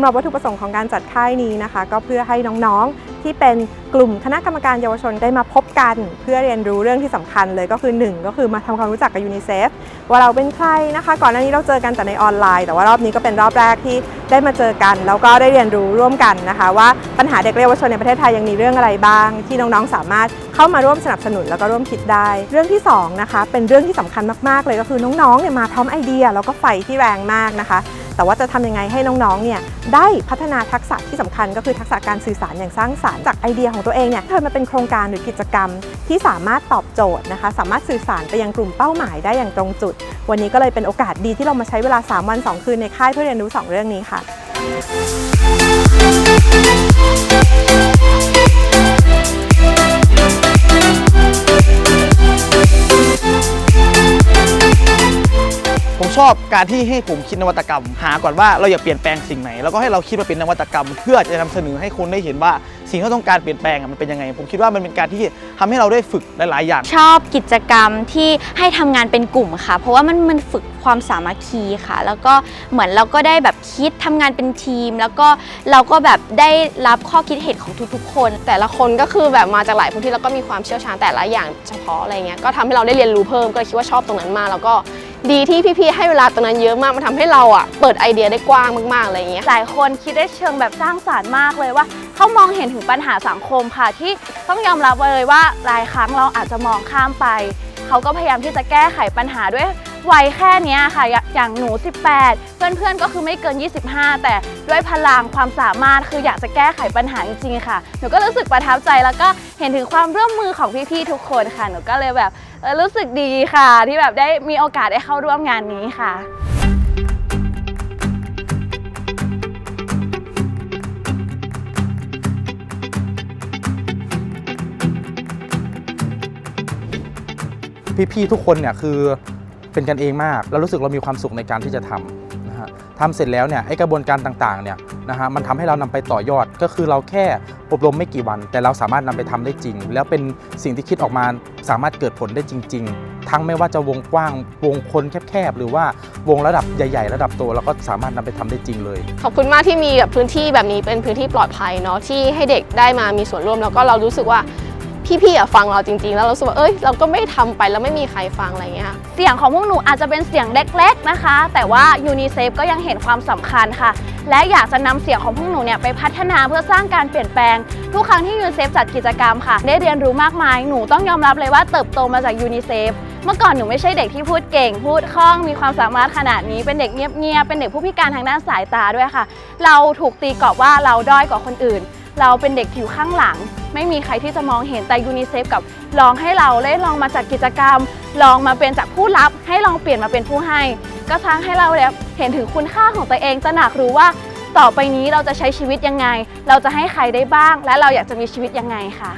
ำหรับวัตถุประสงค์ของการจัดค่ายนี้นะคะ ก็เพื่อให้น้องๆ ที่เป็นกลุ่มคณะกรรมการเยาวชนได้มาพบกัน เพื่อเรียนรู้เรื่องที่สำคัญเลยก็คือหนึ่งก็คือมาทำความรู้จักกับยูนิเซฟว่าเราเป็นใครนะคะ ก่อนหน้านี้เราเจอกันแต่ในออนไลน์ แต่ว่ารอบนี้ก็เป็นรอบแรกที่ได้มาเจอกัน แล้วก็ได้เรียนรู้ร่วมกันนะคะ ว่าปัญหาเด็กและเยาวชนในประเทศไทยยังมีเรื่องอะไรบ้าง ที่น้องๆสามารถเข้ามาร่วมสนับสนุนแล้วก็ร่วมคิดได้ เรื่องที่สองนะคะเป็นเรื่องที่สำคัญมากๆเลยก็คือน้องๆเนี่ยมาพร้อมไอเดีย แล้วก็ไฟที่แรงมากนะคะ แต่ว่าจะทำยังไงให้น้องๆ เนี่ยได้พัฒนาทักษะที่สำคัญก็คือทักษะการสื่อสารอย่างสร้างสารรค์จากไอเดียของตัวเองเนี่ยเธอมาเป็นโครงการหรือกิจกรรมที่สามารถตอบโจทย์นะคะ สามารถสื่อสารไปยังกลุ่มเป้าหมายได้อย่างตรงจุด วันนี้ก็เลยเป็นโอกาสดีที่เรามาใช้เวลา 3 วัน 2 คืนในค่ายเพื่อเรียนรู้ 2 เรื่องนี้ค่ะ ผมชอบการที่ให้ผมคิดนวัตกรรม หาก่อนว่าเราอยากเปลี่ยนแปลงสิ่งไหน แล้วก็ให้เราคิดมาเป็นนวัตกรรม เพื่อจะนำเสนอให้คนได้เห็นว่าสิ่งที่เราต้องการเปลี่ยนแปลงอะมันเป็นยังไง ผมคิดว่ามันเป็นการที่ทำให้เราได้ฝึกหลาย ๆ อย่าง ชอบกิจกรรมที่ให้ทำงานเป็นกลุ่มค่ะ เพราะว่ามันมันฝึกความสามัคคีค่ะ แล้วก็เหมือนเราก็ได้แบบคิดทำงานเป็นทีม แล้วก็เราก็แบบได้รับข้อคิดเห็นของทุก ๆ คน แต่ละคนก็คือแบบมาจากหลายพื้นที่แล้วก็มีความเชี่ยวชาญแต่ละอย่างเฉพาะอะไรเงี้ยก็ทำให้เราได้เรียนรู้เพิ่มก็เลยคิดว่าชอบตรงนั้นมากแล้วก็ ดีที่พี่ๆให้เวลาตรงนั้นเยอะมากมันทำให้เราอะเปิดไอเดียได้กว้างมากๆอะไรเงี้ย หลายคนคิดได้เชิงแบบสร้างสารรค์มากเลยว่า เขามองเห็นถึงปัญหาสังคมค่ะที่ต้องยอมรับเลยว่าหลายครั้งเราอาจจะมองข้ามไป เขาก็พยายามที่จะแก้ไขปัญหาด้วย วัยแค่เนี้ยค่ะอย่าอย่างหนู 18 เพื่อนๆก็คือไม่เกิน 25 แต่ด้วยพลังความสามารถคืออยากจะแก้ไขปัญหาจริงๆค่ะ หนูก็รู้สึกประทับใจแล้วก็เห็นถึงความร่วมมือของพี่ๆทุกคนค่ะ หนูก็เลยแบบรู้สึกดีค่ะ ที่แบบได้มีโอกาสได้เข้าร่วมงานนี้ค่ะพี่ๆทุกคนเนี่ยคือ เป็นกันเองมาก แล้วรู้สึกเรามีความสุขในการที่จะทำนะฮะทำเสร็จแล้วเนี่ยไอ้กระบวนการต่างๆเนี่ยนะฮะมันทำให้เรานำไปต่อยอดก็คือเราแค่อบรมไม่กี่วัน แต่เราสามารถนำไปทำได้จริง แล้วเป็นสิ่งที่คิดออกมาสามารถเกิดผลได้จริง ๆ ทั้งไม่ว่าจะวงกว้างวงคนแคบๆหรือว่าวงระดับใหญ่ ๆ ระดับโตเราก็สามารถนำไปทำได้จริงเลย ขอบคุณมากที่มีแบบพื้นที่แบบนี้เป็นพื้นที่ปลอดภัยเนาะที่ให้เด็กได้มามีส่วนร่วมแล้วก็เรารู้สึกว่า พี่ๆอะฟังเราจริงๆ แล้วเราสึกว่าเอ้ยเราก็ไม่ทำไปแล้วไม่มีใครฟังอะไรเงี้ยค่ะเสียงของพวกหนูอาจจะเป็นเสียงเล็กๆนะคะ แต่ว่ายูนิเซฟก็ยังเห็นความสำคัญค่ะ และอยากจะนำเสียงของพวกหนูเนี่ยไปพัฒนาเพื่อสร้างการเปลี่ยนแปลง ทุกครั้งที่ยูนิเซฟจัดกิจกรรมค่ะ ได้เรียนรู้มากมายหนูต้องยอมรับเลยว่าเติบโตมาจากยูนิเซฟเมื่อก่อนหนูไม่ใช่เด็กที่พูดเก่ง พูดคล่องมีความสามารถขนาดนี้เป็นเด็กเงียบๆเป็นเด็กผู้พิการทางด้านสายตาด้วยค่ะ เราถูกตีกรอบว่าเราด้อยกว่าคนอื่น เราเป็นเด็กอยู่ข้างหลัง ไม่มีใครที่จะมองเห็นแต่ยูนิเซฟกับลองให้เราได้ลองมาจัดกิจกรรม ลองมาเป็นจากผู้รับ ให้ลองเปลี่ยนมาเป็นผู้ให้ ก็สร้างให้เราแล้วเห็นถึงคุณค่าของตัวเองตระหนักรู้ว่าต่อไปนี้เราจะใช้ชีวิตยังไง เราจะให้ใครได้บ้าง และเราอยากจะมีชีวิตยังไงค่ะ